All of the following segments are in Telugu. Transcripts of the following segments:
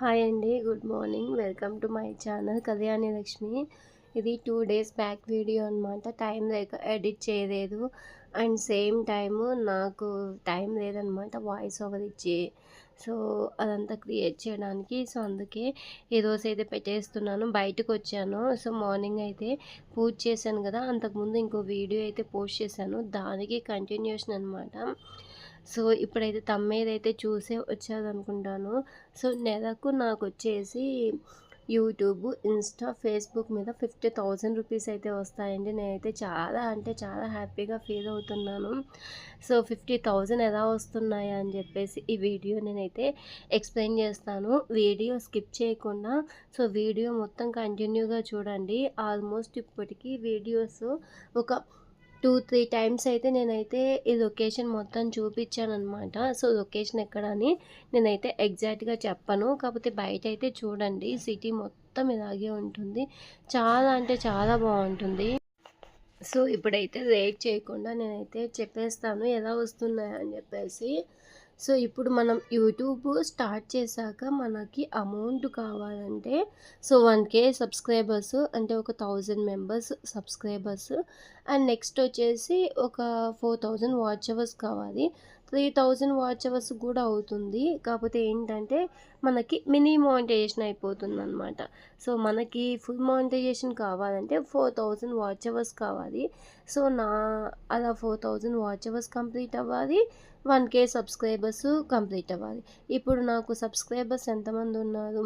హాయ్ అండి good morning. Welcome to my channel Kalyani Lakshmi. ఇది టూ డేస్ బ్యాక్ వీడియో అనమాట టైం లేక ఎడిట్ చేయలేదు. అండ్ సేమ్ టైము నాకు టైం లేదనమాట వాయిస్ ఓవర్ ఇచ్చి. సో అదంతా క్రియేట్ చేయడానికి. సో అందుకే ఈరోజు అయితే పెట్టేస్తున్నాను. బయటకు వచ్చాను. సో మార్నింగ్ అయితే పూజ చేశాను కదా అంతకుముందు ఇంకో వీడియో అయితే పోస్ట్ చేశాను. దానికి కంటిన్యూషన్ అనమాట సో ఇప్పుడైతే తమ్మేదైతే చూసే వచ్చాదనుకుంటాను. సో నెలకు నాకు వచ్చేసి యూట్యూబ్ ఇన్స్టా ఫేస్బుక్ మీద ఫిఫ్టీ థౌజండ్ రూపీస్ అయితే వస్తాయండి. నేనైతే చాలా అంటే చాలా హ్యాపీగా ఫీల్ అవుతున్నాను. సో ఫిఫ్టీ థౌజండ్ ఎలా వస్తున్నాయా అని చెప్పేసి ఈ వీడియో నేనైతే ఎక్స్ప్లెయిన్ చేస్తాను. వీడియో స్కిప్ చేయకుండా సో వీడియో మొత్తం కంటిన్యూగా చూడండి. ఆల్మోస్ట్ ఇప్పటికీ వీడియోస్ ఒక టూ త్రీ టైమ్స్ అయితే నేనైతే ఈ లొకేషన్ మొత్తం చూపించాను అనమాట సో లొకేషన్ ఎక్కడ అని నేనైతే ఎగ్జాక్ట్గా చెప్పను. కాకపోతే బయట అయితే చూడండి సిటీ మొత్తం ఇలాగే ఉంటుంది. చాలా అంటే చాలా బాగుంటుంది. సో ఇప్పుడైతే రేట్ చేయకుండా నేనైతే చెప్పేస్తాను ఎలా వస్తున్నాయని అని చెప్పేసి. సో ఇప్పుడు మనం యూట్యూబ్ స్టార్ట్ చేశాక మనకి అమౌంట్ కావాలంటే సో వన్ కే సబ్స్క్రైబర్స్ అంటే ఒక thousand members subscribers. And next వచ్చేసి ఒక ఫోర్ థౌజండ్ వాచ్ అవర్స్ కావాలి. త్రీ థౌజండ్ వాచ్ అవర్స్ కూడా అవుతుంది. కాకపోతే ఏంటంటే మనకి మినీ మానిటైజేషన్ అయిపోతుంది అనమాట సో మనకి ఫుల్ మానిటైజేషన్ కావాలంటే ఫోర్ థౌజండ్ వాచ్ అవర్స్ కావాలి. సో నా అలా four thousand watch hours complete అవ్వాలి. వన్ కే సబ్స్క్రైబర్స్ కంప్లీట్ అవ్వాలి. ఇప్పుడు నాకు సబ్స్క్రైబర్స్ ఎంతమంది ఉన్నారు?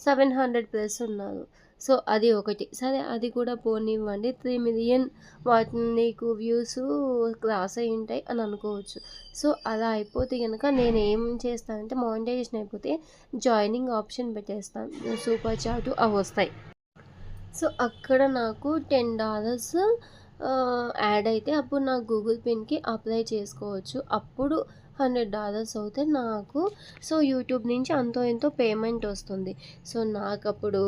సెవెన్ హండ్రెడ్ ప్లస్ ఉన్నారు. సో అది ఒకటి. సరే అది కూడా పోనివ్వండి. త్రీ మిలియన్ వాటి నీకు వ్యూస్ క్రాస్ అయి ఉంటాయి అని అనుకోవచ్చు. సో అలా అయిపోతే కనుక నేను ఏం చేస్తానంటే మానిటైజేషన్ అయిపోతే జాయినింగ్ ఆప్షన్ పెట్టేస్తాను. సూపర్ చాటు అవి వస్తాయి. సో అక్కడ నాకు టెన్ డాలర్స్ యాడ్ అయితే అప్పుడు నా గూగుల్ పిన్కి అప్లై చేసుకోవచ్చు. అప్పుడు హండ్రెడ్ డాలర్స్ అవుతే నాకు సో యూట్యూబ్ నుంచి అంతో ఎంతో పేమెంట్ వస్తుంది. సో నాకు అప్పుడు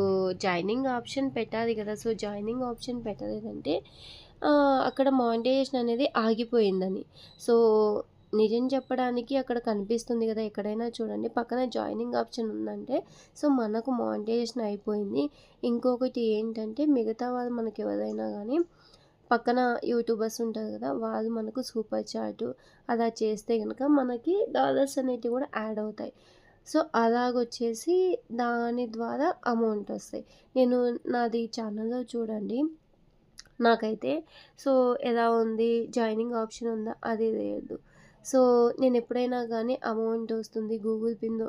జాయినింగ్ ఆప్షన్ పెట్టాలి కదా సో జాయినింగ్ ఆప్షన్ పెట్టలేదంటే అక్కడ మానిటైజేషన్ అనేది ఆగిపోయిందని. సో నిజం చెప్పడానికి అక్కడ కనిపిస్తుంది కదా ఎక్కడైనా చూడండి. పక్కన జాయినింగ్ ఆప్షన్ ఉందంటే సో మనకు మానిటైజేషన్ అయిపోయింది. ఇంకొకటి ఏంటంటే మిగతా వాళ్ళు మనకి ఎవరైనా కానీ పక్కన యూట్యూబర్స్ ఉంటారు కదా వాళ్ళు మనకు సూపర్ చాటు. అలా చేస్తే కనుక మనకి డాలర్స్ అనేటివి కూడా యాడ్ అవుతాయి. సో అలాగొచ్చేసి దాని ద్వారా అమౌంట్ వస్తాయి. నేను నాది ఛానల్లో చూడండి. నాకైతే సో ఎలా ఉంది? జాయినింగ్ ఆప్షన్ ఉందా? అది లేదు. సో నేను ఎప్పుడైనా కానీ అమౌంట్ వస్తుంది గూగుల్ పిన్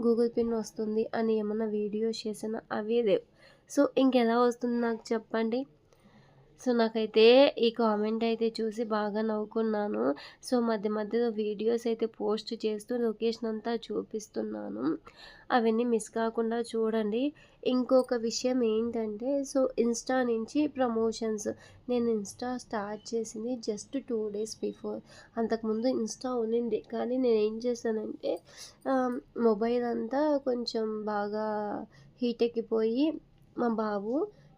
గూగుల్ పిన్ వస్తుంది అని ఏమన్నా వీడియోస్ చేసినా అవి లేవు. సో ఇంకెలా వస్తుంది నాకు చెప్పండి? సో నాకైతే ఈ కామెంట్ అయితే చూసి బాగా నవ్వుకున్నాను. సో మధ్య మధ్యలో వీడియోస్ అయితే పోస్ట్ చేస్తూ లొకేషన్ అంతా చూపిస్తున్నాను. అవన్నీ మిస్ కాకుండా చూడండి. ఇంకొక విషయం ఏంటంటే సో ఇన్స్టా నుంచి ప్రమోషన్స్. నేను ఇన్స్టా స్టార్ట్ చేసింది జస్ట్ టూ డేస్ బిఫోర్. అంతకుముందు ఇన్స్టా ఉన్నింది కానీ నేను ఏం చేశానంటే మొబైల్ అంతా కొంచెం బాగా హీట్ ఎక్కిపోయి మా బాబు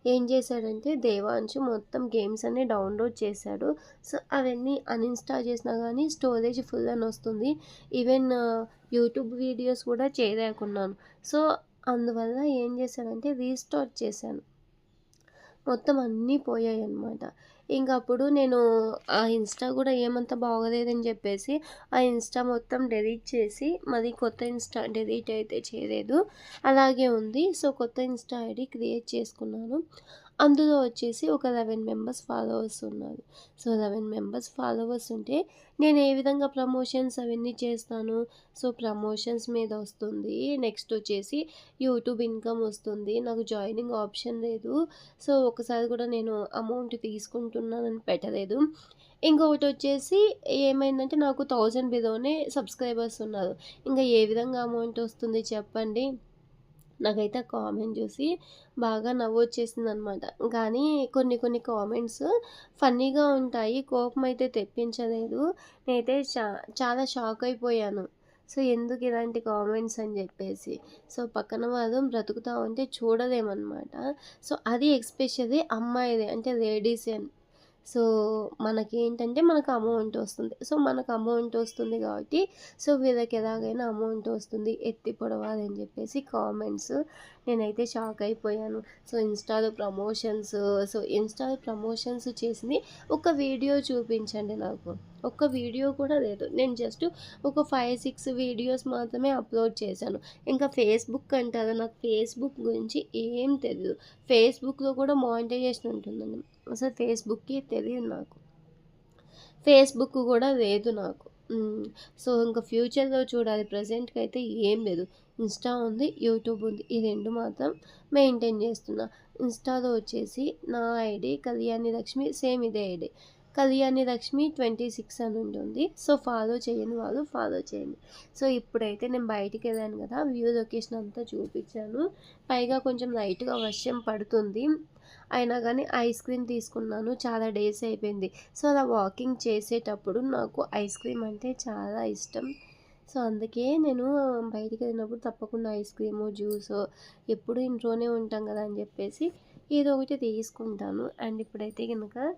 ఏం చేశాడంటే దేవాంశు మొత్తం గేమ్స్ అన్నీ డౌన్లోడ్ చేశాడు. సో అవన్నీ అన్ఇన్స్టాల్ చేసినా కానీ స్టోరేజ్ ఫుల్ అని వస్తుంది. ఈవెన్ యూట్యూబ్ వీడియోస్ కూడా చేయలేకున్నాను సో అందువల్ల ఏం చేశానంటే రీస్టార్ట్ చేశాను. మొత్తం అన్నీ పోయాయి అన్నమాట ఇంకప్పుడు నేను ఆ ఇన్స్టా కూడా ఏమంత బాగోలేదని చెప్పేసి ఆ ఇన్స్టా మొత్తం డెలీట్ చేసి మరి కొత్త ఇన్స్టా డెలీట్ అయితే చేయలేదు. అలాగే ఉంది. సో కొత్త ఇన్స్టా ఐడి క్రియేట్ చేసుకున్నాను. అందులో వచ్చేసి ఒక లెవెన్ మెంబర్స్ ఫాలోవర్స్ ఉన్నారు. సో లెవెన్ మెంబర్స్ ఫాలోవర్స్ ఉంటే నేను ఏ విధంగా ప్రమోషన్స్ అవన్నీ చేస్తాను? సో ప్రమోషన్స్ మీద వస్తుంది. నెక్స్ట్ వచ్చేసి యూట్యూబ్ ఇన్కమ్ వస్తుంది. నాకు జాయినింగ్ ఆప్షన్ లేదు. సో ఒకసారి కూడా నేను అమౌంట్ తీసుకుంటున్నానని పెట్టలేదు. ఇంకొకటి వచ్చేసి ఏమైందంటే నాకు థౌజండ్ బిలోనే సబ్స్క్రైబర్స్ ఉన్నారు. ఇంకా ఏ విధంగా అమౌంట్ వస్తుంది చెప్పండి? నాకైతే కామెంట్ చూసి బాగా నవ్వు వచ్చేసింది అనమాట కానీ కొన్ని కొన్ని కామెంట్స్ ఫన్నీగా ఉంటాయి కోపం అయితే తెప్పించలేదు. నేనైతే చా చాలా షాక్ అయిపోయాను సో ఎందుకు ఇలాంటి కామెంట్స్ అని చెప్పేసి. సో పక్కన వాళ్ళు బ్రతుకుతా ఉంటే చూడలేమన్నమాట సో అది ఎక్స్పెషల్లీ అమ్మాయిది అంటే లేడీస్ సో మనకేంటంటే మనకు అమౌంట్ వస్తుంది. సో మనకు అమౌంట్ వస్తుంది కాబట్టి సో వీళ్ళకి ఎలాగైనా అమౌంట్ వస్తుంది. ఎత్తి పొడవాలి అని చెప్పేసి కామెంట్స్ నేనైతే షాక్ అయిపోయాను. సో ఇన్స్టాలో ప్రమోషన్స్ సో ఇన్స్టాలో ప్రమోషన్స్ చేసింది ఒక వీడియో చూపించండి నాకు. ఒక్క వీడియో కూడా లేదు. నేను జస్ట్ ఒక ఫైవ్ సిక్స్ వీడియోస్ మాత్రమే అప్లోడ్ చేశాను. ఇంకా ఫేస్బుక్ అంటారు నాకు ఫేస్బుక్ గురించి ఏం తెలియదు ఫేస్బుక్లో కూడా మానిటైజేషన్ ఉంటుందండి. అసలు ఫేస్బుక్కే తెలియదు నాకు. ఫేస్బుక్ కూడా లేదు నాకు. సో ఇంకా ఫ్యూచర్లో చూడాలి. ప్రజెంట్కి అయితే ఏం లేదు. ఇన్స్టా ఉంది యూట్యూబ్ ఉంది. ఈ రెండు మాత్రం మెయింటైన్ చేస్తున్నా. ఇన్స్టాలో వచ్చేసి నా ఐడి కళ్యాణి లక్ష్మి సేమ్ ఇదే ID. Kalyani Lakshmi twenty six అని ఉంటుంది. సో ఫాలో చేయని వాళ్ళు ఫాలో చేయండి. సో ఇప్పుడైతే నేను బయటికి వెళ్ళాను కదా వ్యూ లొకేషన్ అంతా చూపించాను. పైగా కొంచెం లైట్గా వర్షం పడుతుంది. అయినా కానీ ఐస్ క్రీమ్ తీసుకున్నాను. చాలా డేస్ అయిపోయింది. సో అలా వాకింగ్ చేసేటప్పుడు నాకు ఐస్ క్రీమ్ అంటే చాలా ఇష్టం. సో అందుకే నేను బయటికి వెళ్ళినప్పుడు తప్పకుండా ఐస్ క్రీము జ్యూస్ ఎప్పుడు ఇంట్లోనే ఉంటాం కదా అని చెప్పేసి ఏదో ఒకటి తీసుకుంటాను. అండ్ ఇప్పుడైతే కనుక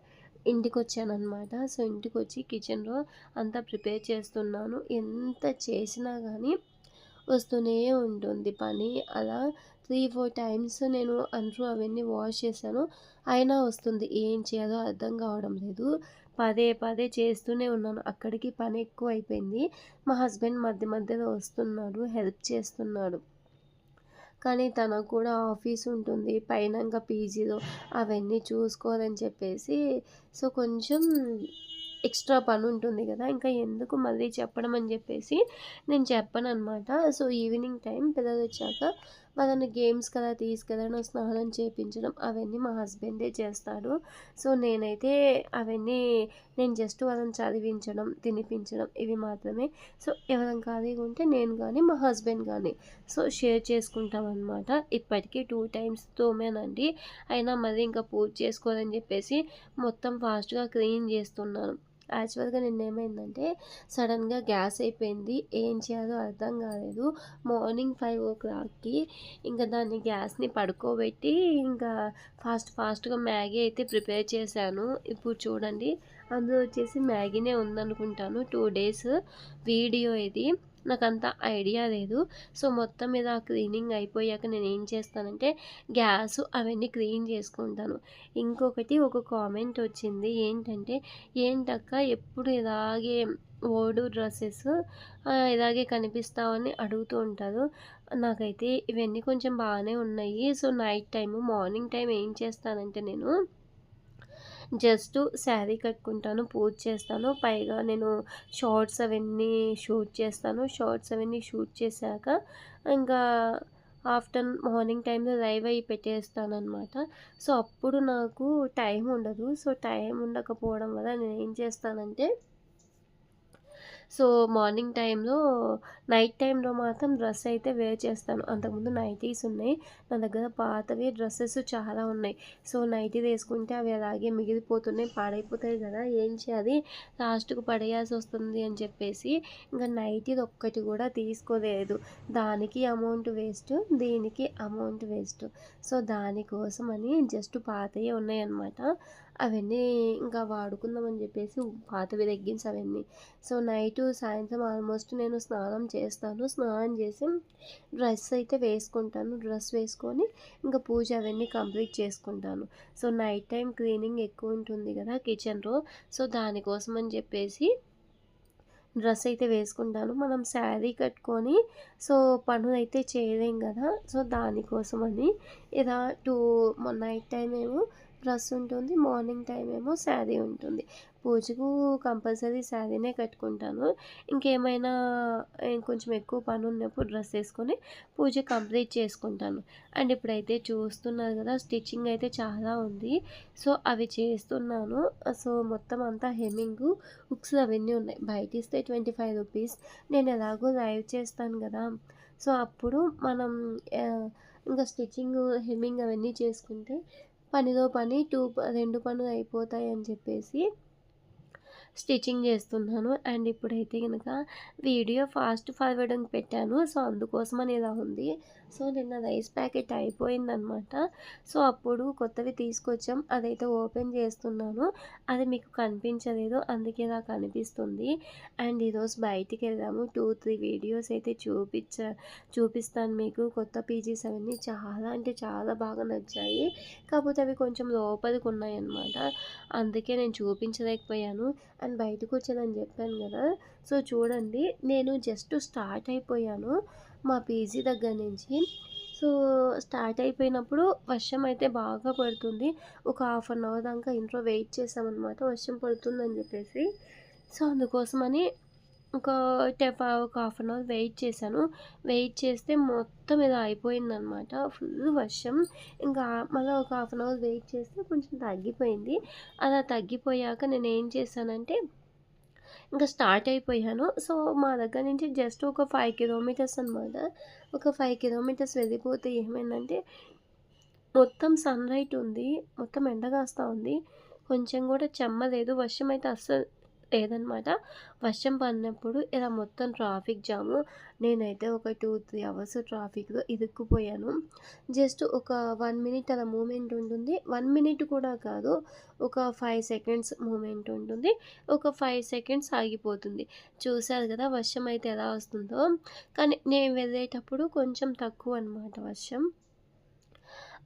ఇంటికి వచ్చాను అనమాట సో ఇంటికి వచ్చి కిచెన్లో అంతా ప్రిపేర్ చేస్తున్నాను. ఎంత చేసినా కానీ వస్తూనే ఉంటుంది పని. అలా త్రీ ఫోర్ టైమ్స్ నేను అంటూ అవన్నీ వాష్ చేశాను. అయినా వస్తుంది. ఏం చేయాలో అర్థం కావడం లేదు. పదే పదే చేస్తూనే ఉన్నాను. అక్కడికి పని ఎక్కువ అయిపోయింది మా హస్బెండ్ మధ్య మధ్యలో వస్తున్నాడు. హెల్ప్ చేస్తున్నాడు. కానీ తనకు కూడా ఆఫీస్ ఉంటుంది. పైన ఇంకా పీజీలో అవన్నీ చూసుకోవాలని చెప్పేసి. సో కొంచెం ఎక్స్ట్రా పని ఉంటుంది కదా. ఇంకా ఎందుకు మళ్ళీ చెప్పడం అని చెప్పేసి నేను చెప్పాను అనమాట సో ఈవినింగ్ టైం పిల్లలు వచ్చాక వాళ్ళని గేమ్స్ కదా తీసుకెళ్ళడం స్నానం చేయించడం అవన్నీ మా హస్బెండే చేస్తాడు. సో నేనైతే అవన్నీ నేను జస్ట్ వాళ్ళని చదివించడం తినిపించడం ఇవి మాత్రమే. సో ఎవరైనా ఖాళీగా ఉంటే నేను కానీ మా హస్బెండ్ కానీ సో షేర్ చేసుకుంటాం అనమాట ఇప్పటికీ టూ టైమ్స్ తోమేనండి. అయినా మరి ఇంకా పూజ చేసుకోవాలని చెప్పేసి మొత్తం ఫాస్ట్గా క్లీన్ చేస్తున్నాను. యాక్చువల్గా నిన్న ఏమైందంటే సడన్గా గ్యాస్ అయిపోయింది. ఏం చేయాలో అర్థం కాలేదు. మార్నింగ్ ఫైవ్ ఓ క్లాక్కి ఇంకా దాన్ని గ్యాస్ని పడుకోబెట్టి ఇంకా ఫాస్ట్ ఫాస్ట్గా మ్యాగీ అయితే ప్రిపేర్ చేశాను. ఇప్పుడు చూడండి అందులో వచ్చేసి మ్యాగీనే ఉందనుకుంటాను. టూ డేస్ వీడియో ఇది. నాకు అంత ఐడియా లేదు. సో మొత్తం మీద క్లీనింగ్ అయిపోయాక నేను ఏం చేస్తానంటే గ్యాస్ అవన్నీ క్లీన్ చేసుకుంటాను. ఇంకొకటి ఒక కామెంట్ వచ్చింది. ఏంటంటే ఏంటక్క ఎప్పుడు ఇలాగే ఓడు డ్రెస్సెస్ ఇలాగే కనిపిస్తావని అడుగుతూ ఉంటారు. నాకైతే ఇవన్నీ కొంచెం బాగానే ఉన్నాయి. So night time morning time ఏం చేస్తానంటే నేను జస్ట్ శారీ కట్టుకుంటాను పూజ చేస్తాను. పైగా నేను షార్ట్స్ అవన్నీ షూట్ చేస్తాను. షార్ట్స్ అవన్నీ షూట్ చేశాక ఇంకా ఆఫ్టర్ మార్నింగ్ టైంలో లైవ్ అయ్యి పెట్టేస్తాను అనమాట సో అప్పుడు నాకు టైం ఉండదు. సో టైం ఉండకపోవడం వల్ల నేను ఏం చేస్తానంటే సో మార్నింగ్ టైంలో నైట్ టైంలో మాత్రం డ్రెస్ అయితే వేర్ చేస్తాను. అంతకుముందు నైటీస్ ఉన్నాయి. నా దగ్గర పాతవి డ్రెస్సెస్ చాలా ఉన్నాయి. సో నైటీ వేసుకుంటే అవి అలాగే మిగిలిపోతున్నాయి పాడైపోతాయి కదా ఏం చేయాలి? లాస్ట్కు పడేయాల్సి వస్తుంది అని చెప్పేసి ఇంకా నైటీ ఒక్కటి కూడా తీసుకోలేదు. దానికి అమౌంట్ వేస్ట్ దీనికి అమౌంట్ వేస్ట్. సో దానికోసం అని జస్ట్ పాతవి ఉన్నాయన్నమాట. అవన్నీ ఇంకా వాడుకుందామని చెప్పేసి పాతవి తగ్గించి అవన్నీ. సో నైట్ సాయంత్రం ఆల్మోస్ట్ నేను స్నానం చేస్తాను. స్నానం చేసి డ్రెస్ అయితే వేసుకుంటాను. డ్రెస్ వేసుకొని ఇంకా పూజ అవన్నీ కంప్లీట్ చేసుకుంటాను. సో నైట్ టైం క్లీనింగ్ ఎక్కువ ఉంటుంది కదా కిచెన్లో. సో దానికోసం అని చెప్పేసి డ్రెస్ అయితే వేసుకుంటాను. మనం శారీ కట్టుకొని సో పనులు అయితే చేయలేం కదా. సో దానికోసమని ఇలా టూ నైట్ టైం ఏమో డ్రెస్ ఉంటుంది మార్నింగ్ టైం ఏమో శారీ ఉంటుంది. పూజకు కంపల్సరీ శారీనే కట్టుకుంటాను. ఇంకేమైనా కొంచెం ఎక్కువ పని ఉన్నప్పుడు డ్రెస్ వేసుకొని పూజ కంప్లీట్ చేసుకుంటాను. అండ్ ఇప్పుడైతే చూస్తున్నారు కదా స్టిచ్చింగ్ అయితే చాలా ఉంది. సో అవి చేస్తున్నాను. సో మొత్తం అంతా హెమ్మింగ్ హుక్స్ అవన్నీ ఉన్నాయి. బయట ఇస్తే ట్వంటీ ఫైవ్ రూపీస్. నేను ఎలాగో లైవ్ చేస్తాను కదా. సో అప్పుడు మనం ఇంకా స్టిచ్చింగ్ హెమ్మింగ్ అవన్నీ చేసుకుంటే పనిలో పని టూ రెండు పనులు అయిపోతాయి అని చెప్పేసి స్టిచ్చింగ్ చేస్తున్నాను. అండ్ ఇప్పుడైతే కనుక వీడియో ఫాస్ట్ ఫార్వర్డింగ్ పెట్టాను. సో అందుకోసమని ఇలా ఉంది. సో నిన్న రైస్ ప్యాకెట్ అయిపోయిందనమాట. సో అప్పుడు కొత్తవి తీసుకొచ్చాం. అదైతే ఓపెన్ చేస్తున్నాను. అది మీకు కనిపించలేదు. అందుకే నాకు అనిపిస్తుంది. అండ్ ఈరోజు బయటికి వెళ్దాము. టూ త్రీ వీడియోస్ అయితే చూపించ చూపిస్తాను మీకు. కొత్త పీజీస్ అవన్నీ చాలా అంటే చాలా బాగా నచ్చాయి. కాకపోతే అవి కొంచెం లోపలికి ఉన్నాయన్నమాట అందుకే నేను చూపించలేకపోయాను. అండ్ బయటకు వచ్చానని చెప్పాను కదా. సో చూడండి. నేను జస్ట్ స్టార్ట్ అయిపోయాను. మా పీజీ దగ్గర నుంచి. సో స్టార్ట్ అయిపోయినప్పుడు వర్షం అయితే బాగా పడుతుంది. ఒక హాఫ్ అన్ అవర్ దాకా ఇంట్లో వెయిట్ చేసామన్నమాట వర్షం పడుతుందని చెప్పేసి. సో అందుకోసమని ఒక టెఫ్ ఒక హాఫ్ అన్ అవర్ వెయిట్ చేశాను. వెయిట్ చేస్తే మొత్తం ఇది అయిపోయిందనమాట ఫుల్ వర్షం. ఇంకా మళ్ళీ ఒక హాఫ్ అన్ అవర్ వెయిట్ చేస్తే కొంచెం తగ్గిపోయింది. అలా తగ్గిపోయాక నేను ఏం చేశానంటే ఇంకా స్టార్ట్ అయిపోయాను. సో మా దగ్గర నుంచి జస్ట్ ఒక ఫైవ్ కిలోమీటర్స్ అనమాట ఒక ఫైవ్ కిలోమీటర్స్ వెళ్ళిపోతే ఏమైందంటే మొత్తం సన్ రైట్ ఉంది. మొత్తం ఎండ కాస్తూ ఉంది. కొంచెం కూడా చెమ్మ లేదు వర్షం అయితే అస్సలు లేదనమాట. వర్షం పడినప్పుడు ఇలా మొత్తం ట్రాఫిక్ జాము. నేనైతే ఒక టూ త్రీ అవర్స్ ట్రాఫిక్లో ఇరుక్కుపోయాను. జస్ట్ ఒక వన్ మినిట్ అలా మూమెంట్ ఉంటుంది. వన్ మినిట్ కూడా కాదు ఒక ఫైవ్ సెకండ్స్ మూమెంట్ ఉంటుంది. ఒక ఫైవ్ సెకండ్స్ ఆగిపోతుంది. చూశారు కదా వర్షం అయితే ఎలా వస్తుందో. కానీ నేను వెళ్ళేటప్పుడు కొంచెం తక్కువ అనమాట వర్షం.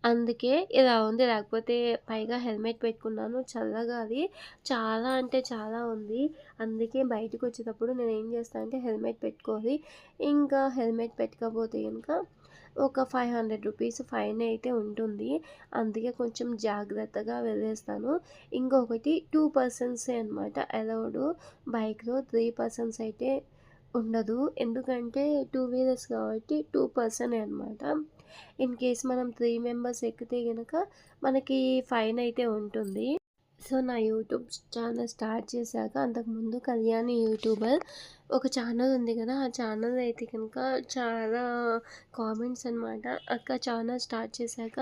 అందుకే ఇలా ఉంది. లేకపోతే పైగా హెల్మెట్ పెట్టుకున్నాను. చల్లగా అది. చాలా అంటే చాలా ఉంది. అందుకే బయటకు వచ్చేటప్పుడు నేను ఏం చేస్తాను అంటే హెల్మెట్ పెట్టుకోవాలి. ఇంకా హెల్మెట్ పెట్టుకోకపోతే కనుక ఒక ఫైవ్ హండ్రెడ్ రూపీస్ ఫైన్ అయితే ఉంటుంది. అందుకే కొంచెం జాగ్రత్తగా వెళ్ళేస్తాను. ఇంకొకటి టూ పర్సన్సే అనమాట అలౌడ్. బైక్లో త్రీ పర్సన్స్ అయితే ఉండదు. ఎందుకంటే టూ వీలర్స్ కాబట్టి టూ పర్సనే అనమాట ఇన్ కేస్ మనం త్రీ మెంబర్స్ ఎక్కితే కనుక మనకి ఫైన్ అయితే ఉంటుంది. సో నా యూట్యూబ్ ఛానల్ స్టార్ట్ చేశాక అంతకుముందు కళ్యాణి యూట్యూబర్ ఒక ఛానల్ ఉంది కదా ఆ ఛానల్ అయితే కనుక చాలా కామెంట్స్ అనమాట అక్క ఛానల్ స్టార్ట్ చేశాక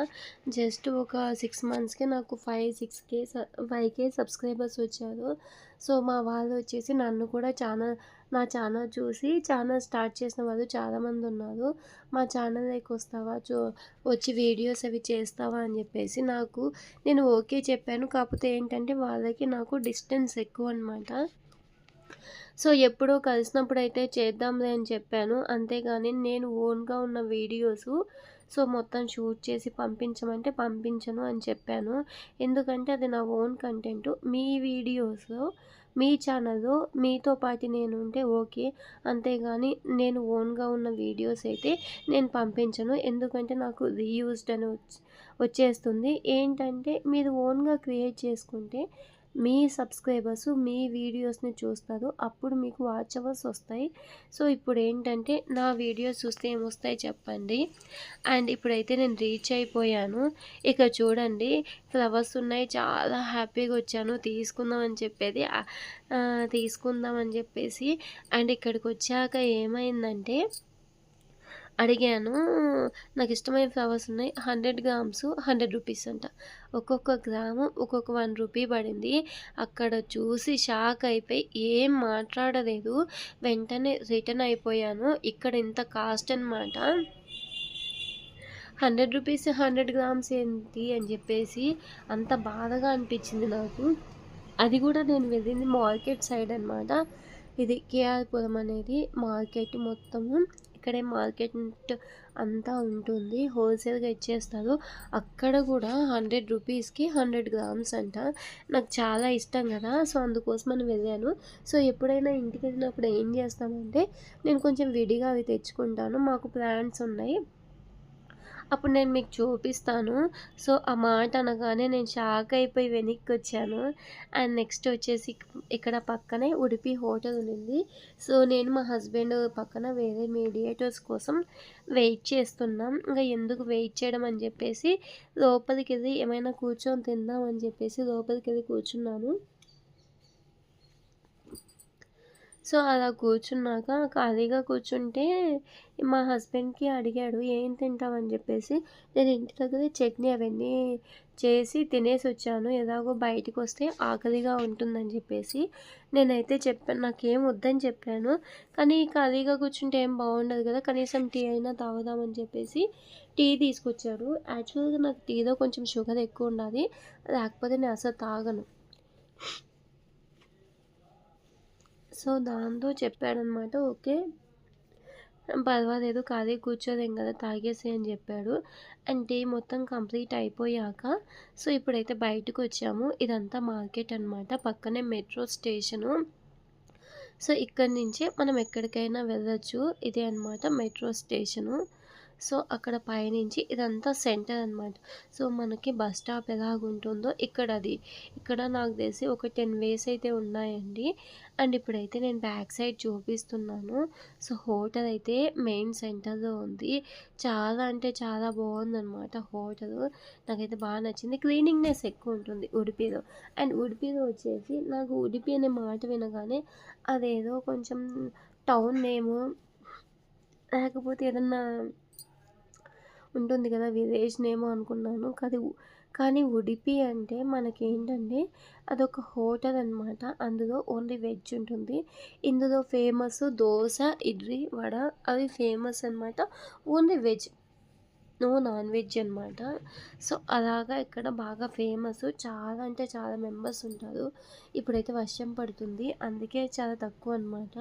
జస్ట్ ఒక సిక్స్ మంత్స్కి నాకు five six K five K subscribers వచ్చారు. సో మా వాళ్ళు వచ్చేసి నన్ను కూడా ఛానల్ నా ఛానల్ చూసి ఛానల్ స్టార్ట్ చేసిన వాళ్ళు చాలామంది ఉన్నారు. మా ఛానల్లోకి వస్తావా? చూ వచ్చి వీడియోస్ అవి చేస్తావా? అని చెప్పేసి నాకు నేను ఓకే చెప్పాను. కాకపోతే ఏంటంటే వాళ్ళకి నాకు డిస్టెన్స్ ఎక్కువ అనమాట సో ఎప్పుడో కలిసినప్పుడు అయితే చేద్దాంలే అని చెప్పాను. అంతేగాని నేను ఓన్గా ఉన్న వీడియోస్ సో మొత్తం షూట్ చేసి పంపించమంటే పంపించను అని చెప్పాను. ఎందుకంటే అది నా ఓన్ కంటెంట్. మీ వీడియోస్ మీ ఛానల్లో మీతో పాటు నేను ఉంటే ఓకే. అంతేగాని నేను ఓన్గా ఉన్న వీడియోస్ అయితే నేను పంపించను. ఎందుకంటే నాకు రీయూజ్డ్ అని వచ్చేస్తుంది. ఏంటంటే మీరు ఓన్గా క్రియేట్ చేసుకుంటే మీ సబ్స్క్రైబర్స్ మీ వీడియోస్ని చూస్తారు. అప్పుడు మీకు వాచ్ అవర్స్ వస్తాయి. సో ఇప్పుడు ఏంటంటే నా వీడియోస్ చూస్తే ఏమొస్తాయి చెప్పండి. అండ్ ఇప్పుడైతే నేను రీచ్ అయిపోయాను. ఇక చూడండి ఫ్లవర్స్ ఉన్నాయి. చాలా హ్యాపీగా వచ్చాను. తీసుకుందాం అని చెప్పేది తీసుకుందాం అని చెప్పేసి. అండ్ ఇక్కడికి వచ్చాక ఏమైందంటే అడిగాను నాకు ఇష్టమైన ఫ్లవర్స్ ఉన్నాయి హండ్రెడ్ గ్రామ్స్ హండ్రెడ్ రూపీస్ అంట. ఒక్కొక్క గ్రాము ఒక్కొక్క వన్ రూపీ పడింది. అక్కడ చూసి షాక్ అయిపోయి ఏం మాట్లాడలేదు వెంటనే రిటర్న్ అయిపోయాను ఇక్కడ ఇంత కాస్ట్ అనమాట హండ్రెడ్ రూపీస్ హండ్రెడ్ గ్రామ్స్ ఏంటి? అని చెప్పేసి అంత బాధగా అనిపించింది నాకు. అది కూడా నేను వెళ్ళింది మార్కెట్ సైడ్ అనమాట ఇది కేఆర్పురం అనేది మార్కెట్ మొత్తము. ఇక్కడే మార్కెట్ అంతా ఉంటుంది. హోల్సేల్గా ఇచ్చేస్తారు. అక్కడ కూడా హండ్రెడ్ రూపీస్కి హండ్రెడ్ గ్రామ్స్ అంట. నాకు చాలా ఇష్టం కదా సో అందుకోసమని వెళ్ళాను. సో ఎప్పుడైనా ఇంటికి వెళ్ళినప్పుడు ఏం చేస్తామంటే నేను కొంచెం విడిగా అవి తెచ్చుకుంటాను. మాకు ప్లాంట్స్ ఉన్నాయి. అప్పుడు నేను మీకు చూపిస్తాను. సో ఆ మాట అనగానే నేను షాక్ అయిపోయి వెనక్కి వచ్చాను అండ్ నెక్స్ట్ వచ్చేసి ఇక్కడ పక్కనే ఉడిపి హోటల్ ఉంది సో నేను మా హస్బెండ్ పక్కన వేరే మీడియేటర్స్ కోసం వెయిట్ చేస్తున్నాం. ఇంకా ఎందుకు వెయిట్ చేయడం అని చెప్పేసి లోపలికి వెళ్ళి ఏమైనా కూర్చొని తిందాం అని చెప్పేసి లోపలికి వెళ్ళి కూర్చున్నాను. సో అలా కూర్చున్నాక ఖాళీగా కూర్చుంటే మా హస్బెండ్కి అడిగాడు ఏం తింటావని చెప్పేసి నేను ఇంటి దగ్గర చట్నీ అవన్నీ చేసి తినేసి వచ్చాను. ఎలాగో బయటకు వస్తే ఆకలిగా ఉంటుందని చెప్పేసి నేనైతే చెప్పాను. నాకేం వద్దని చెప్పాను. కానీ ఖాళీగా కూర్చుంటే ఏం బాగుండదు కదా కనీసం టీ అయినా తాగుదామని చెప్పేసి టీ తీసుకొచ్చారు. యాక్చువల్గా నాకు టీలో కొంచెం షుగర్ ఎక్కువ ఉండాలి. లేకపోతే నేను అసలు తాగను. సో దాంతో చెప్పాడనమాట ఓకే. పర్వాలేదు ఖాళీ కూర్చోలేం కదా తాగేసి అని చెప్పాడు. అండ్ డే మొత్తం కంప్లీట్ అయిపోయాక సో ఇప్పుడైతే బయటకు వచ్చాము. ఇదంతా మార్కెట్ అనమాట పక్కనే మెట్రో స్టేషను. సో ఇక్కడి నుంచే మనం ఎక్కడికైనా వెళ్ళొచ్చు. ఇదే అనమాట మెట్రో స్టేషను. సో అక్కడ పైనుంచి ఇదంతా సెంటర్ అనమాట సో మనకి బస్ స్టాప్ ఎలాగుంటుందో ఇక్కడ అది ఇక్కడ నాకు తెలిసి ఒక టెన్ వేస్ అయితే ఉన్నాయండి. అండ్ ఇప్పుడైతే నేను బ్యాక్ సైడ్ చూపిస్తున్నాను. సో హోటల్ అయితే మెయిన్ సెంటర్లో ఉంది. చాలా అంటే చాలా బాగుందన్నమాట హోటల్. నాకైతే బాగా నచ్చింది. క్లీనింగ్నెస్ ఎక్కువ ఉంటుంది ఉడిపిలో. అండ్ ఉడిపిలో వచ్చేసి నాకు ఉడిపి అనే మాట వినగానే అదేదో కొంచెం టౌన్ నేము లేకపోతే ఏదన్నా ఉంటుంది కదా విలేజ్ నేమో అనుకున్నాను. కాదు కానీ ఉడిపి అంటే మనకేంటంటే అదొక హోటల్ అనమాట అందులో ఓన్లీ వెజ్ ఉంటుంది. ఇందులో ఫేమస్ దోశ ఇడ్లీ వడ అవి ఫేమస్ అనమాట only veg. No non veg అనమాట సో అలాగా ఇక్కడ బాగా ఫేమస్. చాలా అంటే చాలా మెంబర్స్ ఉంటారు. ఇప్పుడైతే వర్షం పడుతుంది. అందుకే చాలా తక్కువ అనమాట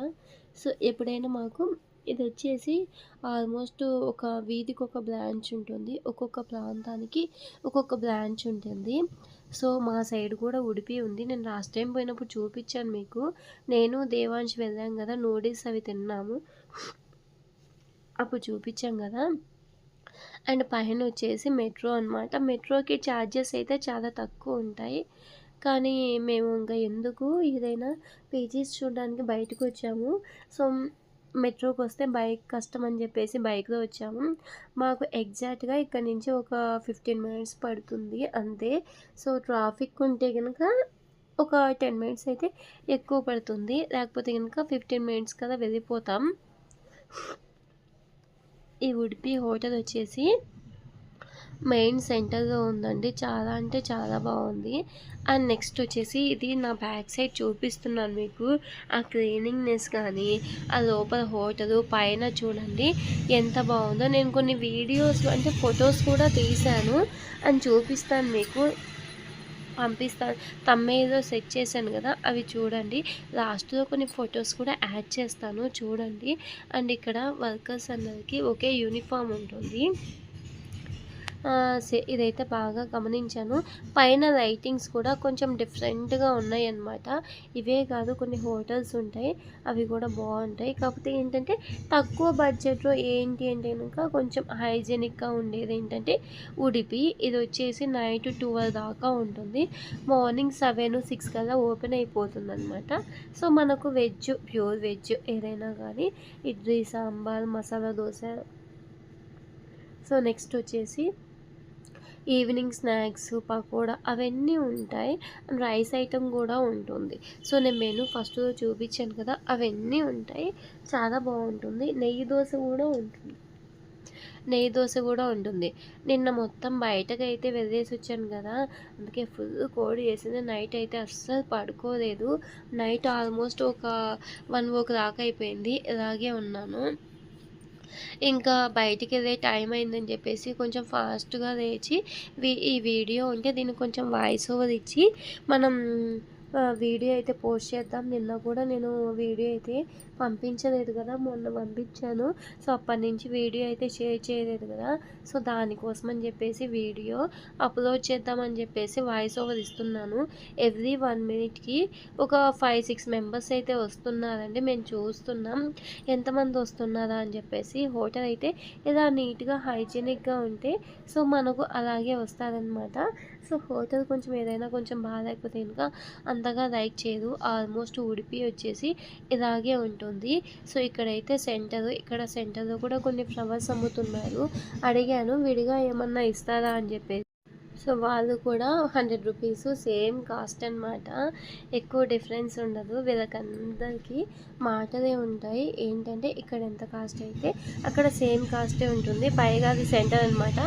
సో ఎప్పుడైనా మాకు ఇది వచ్చేసి ఆల్మోస్ట్ ఒక వీధికి ఒక బ్రాంచ్ ఉంటుంది. ఒక్కొక్క ప్రాంతానికి ఒక్కొక్క బ్రాంచ్ ఉంటుంది. సో మా సైడ్ కూడా ఉడిపి ఉంది. నేను లాస్ట్ టైం పోయినప్పుడు చూపించాను మీకు. నేను దేవాంశ్ వెళ్ళాం కదా నూడిల్స్ అవి తిన్నాము. అప్పుడు చూపించాం కదా. అండ్ పైన వచ్చేసి మెట్రో అనమాట మెట్రోకి ఛార్జెస్ అయితే చాలా తక్కువ ఉంటాయి. కానీ మేము ఇంకా ఎందుకు ఏదైనా పేజీస్ చూడడానికి బయటకు వచ్చాము. సో మెట్రోకి వస్తే బైక్ కష్టం అని చెప్పేసి బైక్లో వచ్చాము. మాకు ఎగ్జాక్ట్గా ఇక్కడ నుంచి ఒక ఫిఫ్టీన్ మినిట్స్ పడుతుంది అంతే. సో ట్రాఫిక్ ఉంటే కనుక ఒక టెన్ మినిట్స్ అయితే ఎక్కువ పడుతుంది. లేకపోతే కనుక ఫిఫ్టీన్ మినిట్స్ కదా వెళ్ళిపోతాం. ఈ ఉడిపి హోటల్ వచ్చేసి మెయిన్ సెంటర్లో ఉందండి. చాలా అంటే చాలా బాగుంది. అండ్ నెక్స్ట్ వచ్చేసి ఇది నా బ్యాక్ సైడ్ చూపిస్తున్నాను మీకు. ఆ క్లీనింగ్నెస్ కానీ ఆ లోపల హోటల్ పైన చూడండి ఎంత బాగుందో. నేను కొన్ని వీడియోస్ అంటే ఫొటోస్ కూడా తీశాను అని చూపిస్తాను మీకు. పంపిస్తాను తమ్మేదో సెట్ చేశాను కదా అవి చూడండి. లాస్ట్లో కొన్ని ఫొటోస్ కూడా యాడ్ చేస్తాను చూడండి. అండ్ ఇక్కడ వర్కర్స్ అందరికీ ఒకే యూనిఫామ్ ఉంటుంది. ఇదైతే బాగా గమనించాను. పైన లైటింగ్స్ కూడా కొంచెం డిఫరెంట్గా ఉన్నాయి అన్నమాట ఇవే కాదు కొన్ని హోటల్స్ ఉంటాయి. అవి కూడా బాగుంటాయి. కాకపోతే ఏంటంటే తక్కువ బడ్జెట్లో ఏంటి అంటే కనుక కొంచెం హైజీనిక్గా ఉండేది ఏంటంటే ఉడిపి. ఇది వచ్చేసి నైట్ ట్వెల్వ్ దాకా ఉంటుంది. మార్నింగ్ సెవెన్ సిక్స్ కల్లా ఓపెన్ అయిపోతుంది అనమాట సో మనకు వెజ్ ప్యూర్ వెజ్ ఏదైనా కానీ ఇడ్లీ సాంబార్ మసాలా దోశ. సో నెక్స్ట్ వచ్చేసి ఈవినింగ్ స్నాక్స్ పకోడా అవన్నీ ఉంటాయి. రైస్ ఐటమ్ కూడా ఉంటుంది. సో నేను మెనూ ఫస్ట్ చూపించాను కదా అవన్నీ ఉంటాయి. చాలా బాగుంటుంది. నెయ్యి దోశ కూడా ఉంటుంది. నెయ్యి దోశ కూడా ఉంటుంది. నిన్న మొత్తం బయటకు అయితే వెళ్ళేసి వచ్చాను కదా అందుకే ఫుల్ కోడి వేసింది. నైట్ అయితే అస్సలు పడుకోలేదు. నైట్ ఆల్మోస్ట్ ఒక వన్ ఓ క్లాక్ అయిపోయింది. ఇలాగే ఉన్నాను. ఇంకా బయటికి వెళ్ళే టైం అయిందని చెప్పేసి కొంచెం ఫాస్ట్గా లేచి ఈ వీడియో ఉంటే దీనికి కొంచెం వాయిస్ ఓవర్ ఇచ్చి మనం వీడియో అయితే పోస్ట్ చేద్దాం. నిన్న కూడా నేను వీడియో అయితే పంపించలేదు కదా మొన్న పంపించాను. సో అప్పటి నుంచి వీడియో అయితే షేర్ చేయలేదు కదా. సో దానికోసం అని చెప్పేసి వీడియో అప్లోడ్ చేద్దామని చెప్పేసి వాయిస్ ఓవర్ ఇస్తున్నాను. ఎవ్రీ వన్ మినిట్కి ఒక ఫైవ్ సిక్స్ మెంబర్స్ అయితే వస్తున్నారండి. మేము చూస్తున్నాం. ఎంతమంది వస్తున్నారా అని చెప్పేసి హోటల్ అయితే ఇలా నీట్గా హైజీనిక్గా ఉంటే సో మనకు అలాగే వస్తారనమాట సో హోటల్ కొంచెం ఏదైనా కొంచెం బాగాలేకపోతే ఇంకా అంత అంతగా లైక్ చేయదు. ఆల్మోస్ట్ ఉడిపి వచ్చేసి ఇలాగే ఉంటుంది. సో ఇక్కడైతే సెంటర్ ఇక్కడ సెంటర్లో కూడా కొన్ని ఫ్లవర్స్ అమ్ముతున్నారు. అడిగాను విడిగా ఏమన్నా ఇస్తారా? అని చెప్పేసి. సో వాళ్ళు కూడా హండ్రెడ్ రూపీస్ సేమ్ కాస్ట్ అనమాట ఎక్కువ డిఫరెన్స్ ఉండదు. వీళ్ళకందరికీ మాటలే ఉంటాయి. ఏంటంటే ఇక్కడ ఎంత కాస్ట్ అయితే అక్కడ సేమ్ కాస్టే ఉంటుంది. పైగా అది సెంటర్ అనమాట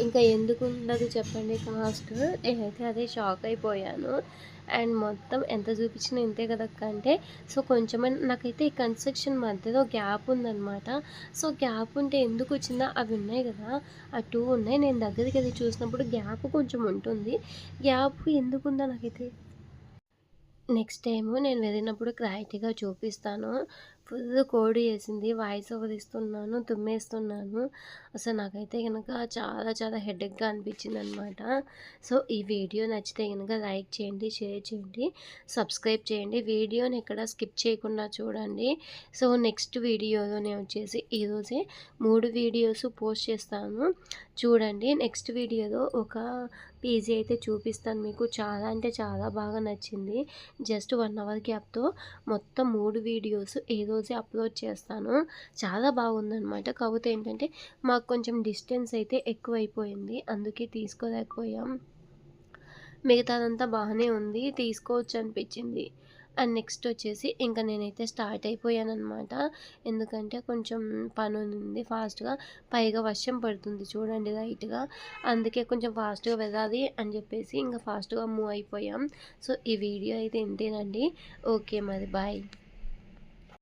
ఇంకా ఎందుకు ఉండదు చెప్పండి కాస్ట్ నేనైతే అదే షాక్ అయిపోయాను. అండ్ మొత్తం ఎంత చూపించినా ఇంతే కదక్క అంటే సో కొంచెం నాకైతే ఈ కన్స్ట్రక్షన్ మధ్యలో గ్యాప్ ఉందన్నమాట. సో గ్యాప్ ఉంటే ఎందుకు వచ్చిందా? అవి ఉన్నాయి కదా. ఆ టూ ఉన్నాయి. నేను దగ్గరికి వెళ్ళి చూసినప్పుడు గ్యాప్ కొంచెం ఉంటుంది. గ్యాప్ ఎందుకు ఉందా నాకైతే? నెక్స్ట్ టైము నేను వెళ్ళినప్పుడు క్లారిటీగా చూపిస్తాను. ఫుల్ కోడి వేసింది వాయిస్ ఓవర్ ఇస్తున్నాను తుమ్మేస్తున్నాను. అసలు నాకైతే కనుక చాలా చాలా హెడేక్గా అనిపించింది అనమాట సో ఈ వీడియో నచ్చితే కనుక లైక్ చేయండి షేర్ చేయండి సబ్స్క్రైబ్ చేయండి. వీడియోని ఎక్కడ స్కిప్ చేయకుండా చూడండి. సో నెక్స్ట్ వీడియోలో నేను వచ్చేసి ఈరోజే మూడు వీడియోస్ పోస్ట్ చేస్తాను. చూడండి నెక్స్ట్ వీడియోలో ఒక పీజీ అయితే చూపిస్తాను మీకు. చాలా అంటే చాలా బాగా నచ్చింది. జస్ట్ వన్ అవర్ గ్యాప్తో మొత్తం మూడు వీడియోస్ ఏ రోజే అప్లోడ్ చేస్తాను. చాలా బాగుందనమాట కాకపోతే ఏంటంటే మాకు కొంచెం డిస్టెన్స్ అయితే ఎక్కువైపోయింది. అందుకే తీసుకోలేకపోయాం. మిగతాదంతా బాగానే ఉంది. తీసుకోవచ్చు అనిపించింది. అండ్ నెక్స్ట్ వచ్చేసి ఇంకా నేనైతే స్టార్ట్ అయిపోయాను అనమాట ఎందుకంటే కొంచెం పని ఉంది ఫాస్ట్గా. పైగా వర్షం పడుతుంది చూడండి లైట్గా. అందుకే కొంచెం ఫాస్ట్గా వెళ్ళాలి అని చెప్పేసి ఇంకా ఫాస్ట్గా మూవ్ అయిపోయాం. సో ఈ వీడియో అయితే ఇంతేనండి. ఓకే మరి బాయ్.